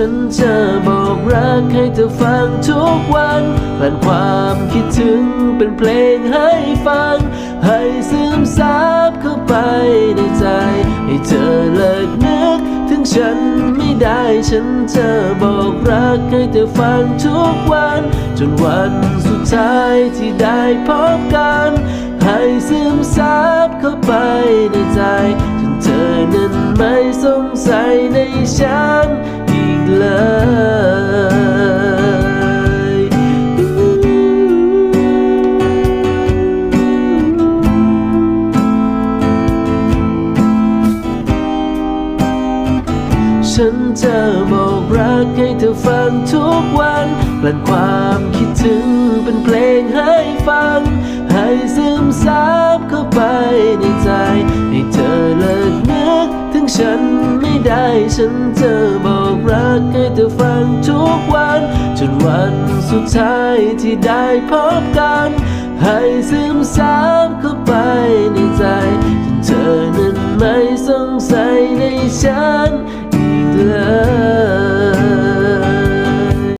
ฉันจะบอกรักให้เธอฟังทุกวันกลั่นความคิดถึงเป็นเพลงให้ฟัง ให้ซึมซับเข้าไปในใจ ให้เธอเลิกนึกถึงฉันไม่ได้ฉันจะบอกรักให้เธอฟังทุกวัน จนวันสุดท้ายที่ได้พบกัน ให้ซึมซับเข้าไปในใจจนเธอนั้นไม่สงสัยในฉัน เลยฉันจะบอกรักให้เธอฟังทุกวันกลั่นความคิดถึงเป็นเพลงให้ฟัง ให้ซึมซับเข้าไปในใจ ให้เธอเลิกนึกถึงฉันไม่ได้ฉันจะบอกรัก ให้เธอฟังทุกวัน จนวันสุดท้ายที่ได้พบกัน ให้ซึมซับเข้าไปในใจจนเธอนั้นไม่สงสัยในฉันอีกเลย